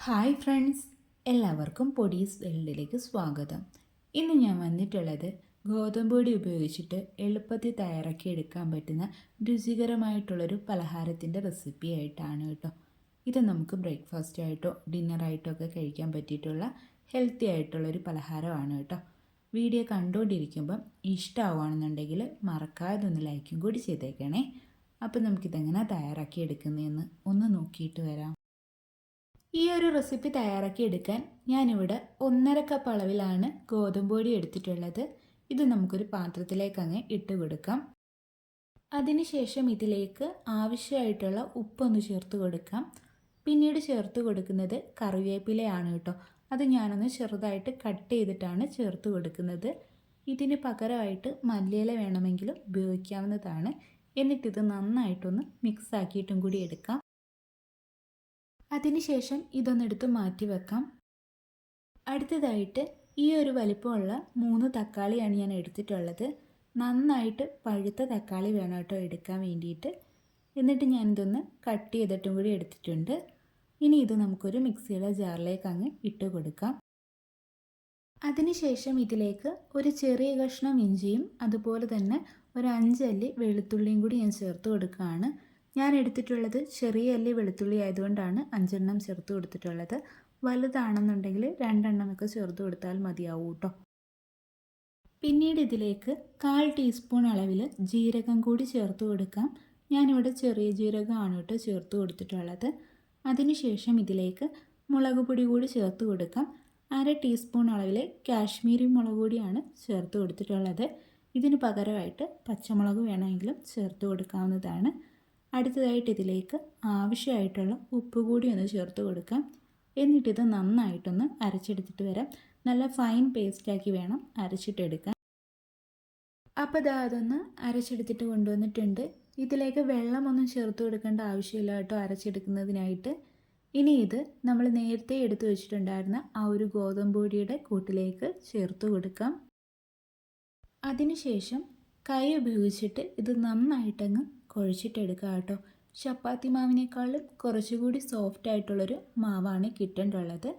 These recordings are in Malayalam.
ഹായ് ഫ്രണ്ട്സ് എല്ലാവർക്കും പൊടീസ് വേൾഡിലേക്ക് സ്വാഗതം. ഇന്ന് ഞാൻ വന്നിട്ടുള്ളത് ഗോതമ്പ് പൊടി ഉപയോഗിച്ചിട്ട് എളുപ്പത്തിൽ തയ്യാറാക്കി എടുക്കാൻ പറ്റുന്ന രുചികരമായിട്ടുള്ളൊരു പലഹാരത്തിന്റെ റെസിപ്പി ആയിട്ടാണ് കേട്ടോ. ഇത് നമുക്ക് ബ്രേക്ക്ഫാസ്റ്റ് ആയിട്ടോ ഡിന്നറായിട്ടോ ഒക്കെ കഴിക്കാൻ പറ്റിയിട്ടുള്ള ഹെൽത്തി ആയിട്ടുള്ളൊരു പലഹാരമാണ് കേട്ടോ. വീഡിയോ കണ്ടുകൊണ്ടിരിക്കുമ്പം ഇഷ്ടമാവുകയാണെന്നുണ്ടെങ്കിൽ മറക്കാതെ ഒന്ന് ലൈക്കും കൂടി ചെയ്തേക്കണേ. അപ്പോൾ നമുക്കിതെങ്ങനെ തയ്യാറാക്കി എടുക്കുന്നതെന്ന് ഒന്ന് നോക്കിയിട്ട് വരാം. ഈ ഒരു റെസിപ്പി തയ്യാറാക്കി എടുക്കാൻ ഞാനിവിടെ ഒന്നര കപ്പ് അളവിലാണ് ഗോതമ്പൊടി എടുത്തിട്ടുള്ളത്. ഇത് നമുക്കൊരു പാത്രത്തിലേക്ക് അങ്ങ് ഇട്ട് കൊടുക്കാം. അതിനുശേഷം ഇതിലേക്ക് ആവശ്യമായിട്ടുള്ള ഉപ്പൊന്ന് ചേർത്ത് കൊടുക്കാം. പിന്നീട് ചേർത്ത് കൊടുക്കുന്നത് കറിവേപ്പിലയാണ് കേട്ടോ. അത് ഞാനൊന്ന് ചെറുതായിട്ട് കട്ട് ചെയ്തിട്ടാണ് ചേർത്ത് കൊടുക്കുന്നത്. ഇതിന് പകരമായിട്ട് മല്ലിയില വേണമെങ്കിലും ഉപയോഗിക്കാവുന്നതാണ്. എന്നിട്ടിത് നന്നായിട്ടൊന്ന് മിക്സ് ആക്കിയിട്ടും കൂടി എടുക്കാം. അതിനുശേഷം ഇതൊന്നെടുത്ത് മാറ്റി വെക്കാം അടുത്തതായിട്ട് ഈ ഒരു വലിപ്പമുള്ള മൂന്ന് തക്കാളിയാണ് ഞാൻ എടുത്തിട്ടുള്ളത്. നന്നായിട്ട് പഴുത്ത തക്കാളി വേണം കേട്ടോ എടുക്കാൻ വേണ്ടിയിട്ട്. എന്നിട്ട് ഞാനിതൊന്ന് കട്ട് ചെയ്തിട്ടും കൂടി എടുത്തിട്ടുണ്ട്. ഇനി ഇത് നമുക്കൊരു മിക്സിയുടെ ജാറിലേക്ക് അങ്ങ് ഇട്ട് കൊടുക്കാം. അതിനുശേഷം ഇതിലേക്ക് ഒരു ചെറിയ കഷ്ണം ഇഞ്ചിയും അതുപോലെ തന്നെ ഒരു അഞ്ചല്ലി വെളുത്തുള്ളിയും കൂടി ഞാൻ ചേർത്ത് കൊടുക്കുകയാണ്. ഞാൻ എടുത്തിട്ടുള്ളത് ചെറിയ അല്ലി വെളുത്തുള്ളി ആയതുകൊണ്ടാണ് അഞ്ചെണ്ണം ചേർത്ത് കൊടുത്തിട്ടുള്ളത്. വലുതാണെന്നുണ്ടെങ്കിൽ രണ്ടെണ്ണമൊക്കെ ചേർത്ത് കൊടുത്താൽ മതിയാവും കേട്ടോ പിന്നീട് ഇതിലേക്ക് കാൽ ടീസ്പൂൺ അളവിൽ ജീരകം കൂടി ചേർത്ത് കൊടുക്കാം. ഞാനിവിടെ ചെറിയ ജീരകമാണ് കേട്ടോ ചേർത്ത് കൊടുത്തിട്ടുള്ളത്. അതിനുശേഷം ഇതിലേക്ക് മുളക് പൊടി കൂടി ചേർത്ത് കൊടുക്കാം. അര ടീസ്പൂൺ അളവിൽ കാശ്മീരി മുളക് പൊടിയാണ് ചേർത്ത് കൊടുത്തിട്ടുള്ളത്. ഇതിന് പകരമായിട്ട് പച്ചമുളക് വേണമെങ്കിലും ചേർത്ത് കൊടുക്കാവുന്നതാണ്. അടുത്തതായിട്ട് ഇതിലേക്ക് ആവശ്യമായിട്ടുള്ള ഉപ്പ് കൂടി ഒന്ന് ചേർത്ത് കൊടുക്കാം. എന്നിട്ടിത് നന്നായിട്ടൊന്ന് അരച്ചെടുത്തിട്ട് വരാം. നല്ല ഫൈൻ പേസ്റ്റാക്കി വേണം അരച്ചിട്ടെടുക്കാൻ. അപ്പോൾ ഇതാ അതൊന്ന് അരച്ചെടുത്തിട്ട് കൊണ്ടുവന്നിട്ടുണ്ട്. ഇതിലേക്ക് വെള്ളമൊന്നും ചേർത്ത് കൊടുക്കേണ്ട ആവശ്യമില്ല കേട്ടോ അരച്ചെടുക്കുന്നതിനായിട്ട്. ഇനി ഇത് നമ്മൾ നേരത്തെ എടുത്തു വെച്ചിട്ടുണ്ടായിരുന്ന ആ ഒരു ഗോതമ്പ് പൊടിയുടെ കൂട്ടിലേക്ക് ചേർത്ത് കൊടുക്കാം. അതിനുശേഷം കൈ ഉപയോഗിച്ചിട്ട് ഇത് നന്നായിട്ടങ്ങ് കുഴച്ചിട്ടെടുക്കുക കേട്ടോ ചപ്പാത്തി മാവിനേക്കാളും കുറച്ചുകൂടി സോഫ്റ്റ് ആയിട്ടുള്ളൊരു മാവാണ് കിട്ടേണ്ടുള്ളത്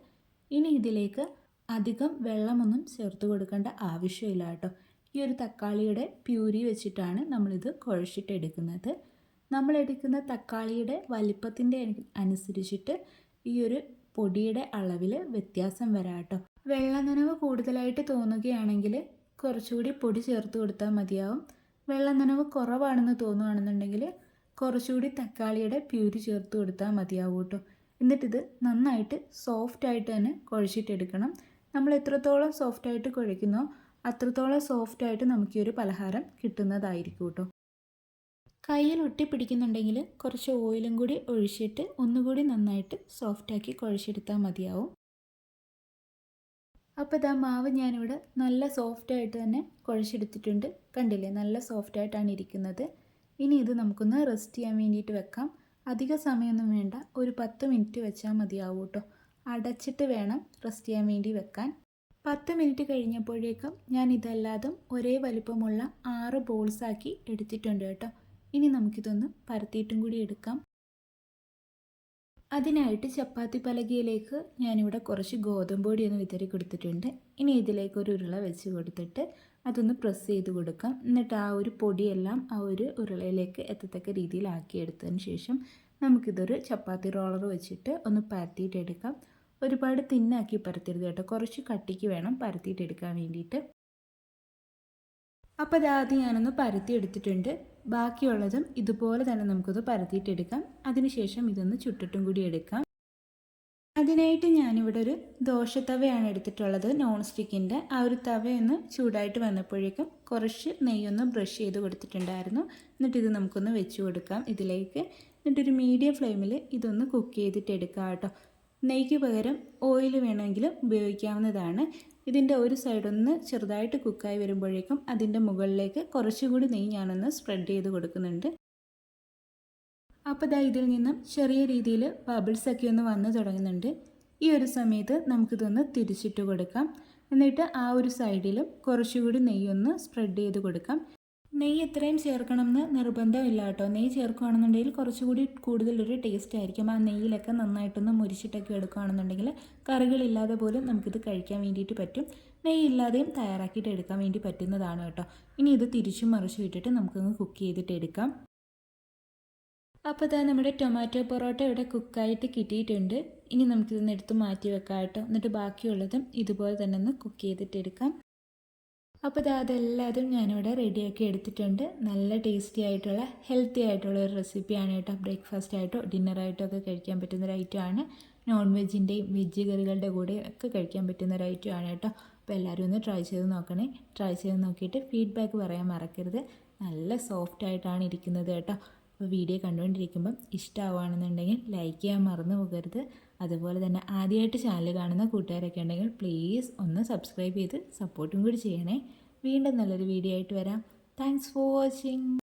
ഇനി ഇതിലേക്ക് അധികം വെള്ളമൊന്നും ചേർത്ത് കൊടുക്കേണ്ട ആവശ്യമില്ല കേട്ടോ ഈ ഒരു തക്കാളിയുടെ പ്യൂരി വെച്ചിട്ടാണ് നമ്മളിത് കുഴച്ചിട്ടെടുക്കുന്നത്. നമ്മളെടുക്കുന്ന തക്കാളിയുടെ വലിപ്പത്തിന്റെ അനുസരിച്ചിട്ട് ഈ ഒരു പൊടിയുടെ അളവിൽ വ്യത്യാസം വരാം കേട്ടോ വെള്ളനനവ് കൂടുതലായിട്ട് തോന്നുകയാണെങ്കിൽ കുറച്ചുകൂടി പൊടി ചേർത്ത് കൊടുത്താൽ മതിയാവും. വെള്ളം നനവ് കുറവാണെന്ന് തോന്നുകയാണെന്നുണ്ടെങ്കിൽ കുറച്ചുകൂടി തക്കാളിയുടെ പ്യൂരി ചേർത്ത് കൊടുത്താൽ മതിയാവും കേട്ടോ. എന്നിട്ടിത് നന്നായിട്ട് സോഫ്റ്റ് സോഫ്റ്റായിട്ട് തന്നെ കുഴച്ചിട്ടെടുക്കണം. നമ്മൾ എത്രത്തോളം സോഫ്റ്റായിട്ട് കുഴയ്ക്കുന്നോ അത്രത്തോളം സോഫ്റ്റായിട്ട് നമുക്ക് ഈ ഒരു പലഹാരം കിട്ടുന്നതായിരിക്കും കേട്ടോ. കയ്യിൽ ഒട്ടിപ്പിടിക്കുന്നുണ്ടെങ്കിൽ കുറച്ച് ഓയിലും കൂടി ഒഴിച്ചിട്ട് ഒന്നുകൂടി നന്നായിട്ട് സോഫ്റ്റാക്കി കുഴച്ചെടുത്താൽ മതിയാവും. അപ്പോൾ ഇതാ മാവ് ഞാനിവിടെ നല്ല സോഫ്റ്റായിട്ട് തന്നെ കുഴച്ചെടുത്തിട്ടുണ്ട്. കണ്ടില്ലേ? നല്ല സോഫ്റ്റായിട്ടാണ് ഇരിക്കുന്നത്. ഇനി ഇത് നമുക്കൊന്ന് റെസ്റ്റ് ചെയ്യാൻ വേണ്ടിയിട്ട് വെക്കാം. അധിക സമയമൊന്നും വേണ്ട. ഒരു പത്ത് മിനിറ്റ് വെച്ചാൽ മതിയാവും കേട്ടോ അടച്ചിട്ട് വേണം റെസ്റ്റ് ചെയ്യാൻ വേണ്ടി വെക്കാൻ. പത്ത് മിനിറ്റ് കഴിഞ്ഞപ്പോഴേക്കും ഞാൻ ഇതല്ലാതും ഒരേ വലിപ്പമുള്ള ആറ് ബോൾസാക്കി എടുത്തിട്ടുണ്ട് കേട്ടോ. ഇനി നമുക്കിതൊന്ന് പരത്തിയിട്ടും കൂടി എടുക്കാം. അതിനായിട്ട് ചപ്പാത്തി പലകയിലേക്ക് ഞാനിവിടെ കുറച്ച് ഗോതമ്പ് പൊടി ഒന്ന് വിതറി കൊടുത്തിട്ടുണ്ട്. ഇനി ഇതിലേക്ക് ഒരു ഉരുള വെച്ച് കൊടുത്തിട്ട് അതൊന്ന് പ്രസ് ചെയ്ത് കൊടുക്കാം. എന്നിട്ട് ആ ഒരു പൊടിയെല്ലാം ആ ഒരു ഉരുളയിലേക്ക് എത്തത്തക്ക രീതിയിൽ ആക്കിയെടുത്തതിന് ശേഷം നമുക്കിതൊരു ചപ്പാത്തി റോളർ വെച്ചിട്ട് ഒന്ന് പരത്തിയിട്ടെടുക്കാം ഒരുപാട് തിന്നാക്കി പരത്തരുത് കേട്ടോ. കുറച്ച് കട്ടിക്ക് വേണം പരത്തിയിട്ടെടുക്കാൻ വേണ്ടിയിട്ട്. അപ്പോൾ അത് ആദ്യം ഞാനൊന്ന് പരത്തി എടുത്തിട്ടുണ്ട്. ബാക്കിയുള്ളതും ഇതുപോലെ തന്നെ നമുക്കത് പരത്തിയിട്ടെടുക്കാം. അതിനുശേഷം ഇതൊന്ന് ചുട്ടിട്ടും കൂടി എടുക്കാം. അതിനായിട്ട് ഞാനിവിടെ ഒരു ദോശത്തവയാണ് എടുത്തിട്ടുള്ളത് നോൺ സ്റ്റിക്കിന്റെ ആ ഒരു തവയൊന്ന് ചൂടായിട്ട് വന്നപ്പോഴേക്കും കുറച്ച് നെയ്യൊന്ന് ബ്രഷ് ചെയ്ത് കൊടുത്തിട്ടുണ്ടായിരുന്നു. എന്നിട്ട് ഇത് നമുക്കൊന്ന് വെച്ച് കൊടുക്കാം ഇതിലേക്ക്. എന്നിട്ടൊരു മീഡിയം ഫ്ലെയിമിൽ ഇതൊന്ന് കുക്ക് ചെയ്തിട്ട് എടുക്കാം കേട്ടോ. നെയ്ക്ക് പകരം ഓയിൽ വേണമെങ്കിലും ഉപയോഗിക്കാവുന്നതാണ്. ഇതിന്റെ ഒരു സൈഡൊന്ന് ചെറുതായിട്ട് കുക്കായി വരുമ്പോഴേക്കും അതിന്റെ മുകളിലേക്ക് കുറച്ചുകൂടി നെയ്യ് ഞാനൊന്ന് സ്പ്രെഡ് ചെയ്ത് കൊടുക്കുന്നുണ്ട്. അപ്പോൾ ദാ ഇതിൽ നിന്നും ചെറിയ രീതിയിൽ ബബിൾസ് ഒക്കെ ഒന്ന് വന്ന് തുടങ്ങുന്നുണ്ട്. ഈ ഒരു സമയത്ത് നമുക്കിതൊന്ന് തിരിച്ചിട്ട് കൊടുക്കാം. എന്നിട്ട് ആ ഒരു സൈഡിലും കുറച്ചുകൂടി നെയ്യൊന്ന് സ്പ്രെഡ് ചെയ്ത് കൊടുക്കാം. നെയ്യ് എത്രയും ചേർക്കണമെന്ന് നിർബന്ധമില്ല കേട്ടോ. നെയ്യ് ചേർക്കുകയാണെന്നുണ്ടെങ്കിൽ കുറച്ചുകൂടി കൂടുതലൊരു ടേസ്റ്റ് ആയിരിക്കും. ആ നെയ്യിലൊക്കെ നന്നായിട്ടൊന്ന് മുരിച്ചിട്ടൊക്കെ എടുക്കുകയാണെന്നുണ്ടെങ്കിൽ കറികളില്ലാതെ പോലും നമുക്കിത് കഴിക്കാൻ വേണ്ടിയിട്ട് പറ്റും. നെയ്യില്ലാതെയും തയ്യാറാക്കിയിട്ട് എടുക്കാൻ വേണ്ടി പറ്റുന്നതാണ് കേട്ടോ. ഇനി ഇത് തിരിച്ചും മറിച്ചു ഇട്ടിട്ട് നമുക്കങ്ങ് കുക്ക് ചെയ്തിട്ട് എടുക്കാം. അപ്പോൾ ഇതാ നമ്മുടെ ടൊമാറ്റോ പൊറോട്ട ഇവിടെ കുക്കായിട്ട് കിട്ടിയിട്ടുണ്ട്. ഇനി നമുക്കിതൊന്ന് എടുത്ത് മാറ്റി വെക്കാം കേട്ടോ. എന്നിട്ട് ബാക്കിയുള്ളതും ഇതുപോലെ തന്നെ ഒന്ന് കുക്ക് ചെയ്തിട്ട് എടുക്കാം. അപ്പോൾ അതെല്ലാതും ഞാനിവിടെ റെഡിയാക്കി എടുത്തിട്ടുണ്ട്. നല്ല ടേസ്റ്റി ആയിട്ടുള്ള ഹെൽത്തി ആയിട്ടുള്ള ഒരു റെസിപ്പിയാണ് കേട്ടോ. ബ്രേക്ക്ഫാസ്റ്റ് ആയിട്ടോ ഡിന്നറായിട്ടോ ഒക്കെ കഴിക്കാൻ പറ്റുന്ന ഒരു ഐറ്റമാണ് നോൺ വെജിന്റെയും വെജ് കറികളുടെ കൂടെ ഒക്കെ കഴിക്കാൻ പറ്റുന്ന ഒരു ഐറ്റമാണ് കേട്ടോ. അപ്പോൾ എല്ലാവരും ഒന്ന് ട്രൈ ചെയ്ത് നോക്കണേ. ട്രൈ ചെയ്ത് നോക്കിയിട്ട് ഫീഡ്ബാക്ക് പറയാൻ മറക്കരുത്. നല്ല സോഫ്റ്റ് ആയിട്ടാണ് ഇരിക്കുന്നത് കേട്ടോ. അപ്പോൾ വീഡിയോ കണ്ടുകൊണ്ടിരിക്കുമ്പം ഇഷ്ടമാവുകയാണെന്നുണ്ടെങ്കിൽ ലൈക്ക് ചെയ്യാൻ മറന്നു പോകരുത്. അതുപോലെ തന്നെ ആദ്യമായിട്ട് ചാനൽ കാണുന്ന കൂട്ടുകാരൊക്കെ ഉണ്ടെങ്കിൽ പ്ലീസ് ഒന്ന് സബ്സ്ക്രൈബ് ചെയ്ത് സപ്പോർട്ടും കൂടി ചെയ്യണേ. വീണ്ടും നല്ലൊരു വീഡിയോ ആയിട്ട് വരാം. Thanks for watching